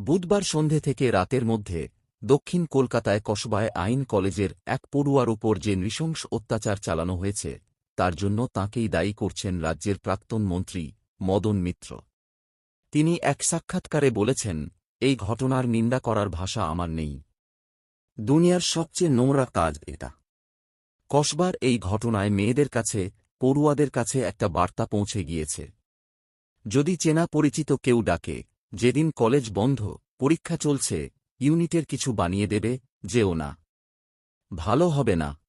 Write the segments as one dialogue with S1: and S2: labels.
S1: বুধবার সন্ধে থেকে রাতের মধ্যে দক্ষিণ কলকাতায় কসবায় আইন কলেজের এক পড়ুয়ার উপর যে নৃশংস অত্যাচার চালানো হয়েছে, তার জন্য তাঁকেই দায়ী করছেন রাজ্যের প্রাক্তন মন্ত্রী মদন মিত্র। তিনি এক সাক্ষাৎকারে বলেছেন, এই ঘটনার নিন্দা করার ভাষা আমার নেই। দুনিয়ার সবচেয়ে নোংরা কাজ এটা। কসবার এই ঘটনায় মেয়েদের কাছে, পড়ুয়াদের কাছে একটা বার্তা পৌঁছে গিয়েছে। যদি চেনা পরিচিত কেউ ডাকে যেদিন কলেজ বন্ধ, পরীক্ষা চলছে, ইউনিটের কিছু বানিয়ে দেবে, যেও না। ভালো হবে না।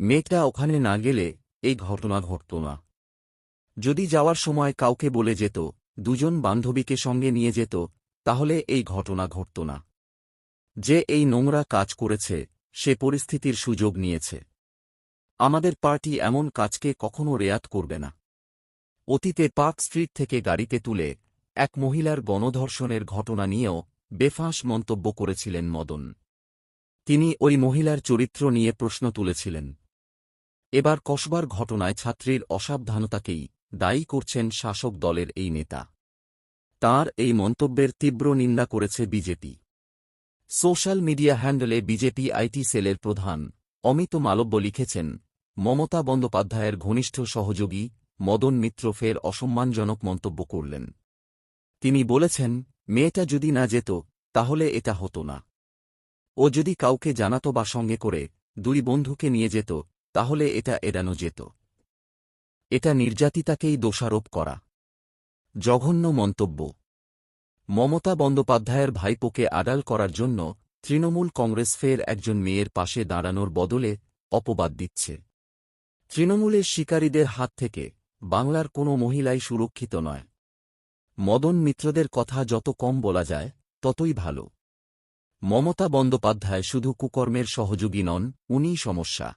S1: মেয়েটা ওখানে না গেলে এই ঘটনা ঘটত না। যদি যাওয়ার সময় কাউকে বলে যেত, দুজন বান্ধবীকে সঙ্গে নিয়ে যেত, তাহলে এই ঘটনা ঘটত না। যে এই নোংরা কাজ করেছে, সে পরিস্থিতির সুযোগ নিয়েছে। আমাদের পার্টি এমন কাজকে কখনো রেয়াত করবে না। অতীতে পার্ক স্ট্রিট থেকে গাড়িতে তুলে এক মহিলার গণধর্ষণের ঘটনা নিয়েও বেফাঁস মন্তব্য করেছিলেন মদন। তিনি ওই মহিলার চরিত্র নিয়ে প্রশ্ন তুলেছিলেন। এবার কসবার ঘটনায় ছাত্রীর অসাবধানতাকেই দায়ী করছেন শাসক দলের এই নেতা। তার এই মন্তব্যের তীব্র নিন্দা করেছে বিজেপি। সোশ্যাল মিডিয়া হ্যান্ডেলে বিজেপি আইটি সেলের প্রধান অমিত মালব্য লিখেছেন, মমতা বন্দ্যোপাধ্যায়ের ঘনিষ্ঠ সহযোগী মদন মিত্র ফের অসম্মানজনক মন্তব্য করলেন। তিনি বলেছেন, মেয়েটা যদি না যেত, তাহলে এটা হতো না। ও যদি কাউকে জানাত বা সঙ্গে করে দুই বন্ধুকে নিয়ে যেত, তাহলে এটা এড়ানো যেত। এটা নির্যাতিতাকেই দোষারোপ করা। জঘন্য মন্তব্য। মমতা বন্দ্যোপাধ্যায়ের ভাইপোকে আড়াল করার জন্য তৃণমূল কংগ্রেস ফের একজন মেয়ের পাশে দাঁড়ানোর বদলে অপবাদ দিচ্ছে। তৃণমূলের শিকারীদের হাত থেকে বাংলার কোনো মহিলাই সুরক্ষিত নয়। মদন মিত্রদের কথা যত কম বলা যায়, ততই ভালো। মমতা বন্দ্যোপাধ্যায় শুধু কুকর্মের সহযোগী নন, উনিই সমস্যা।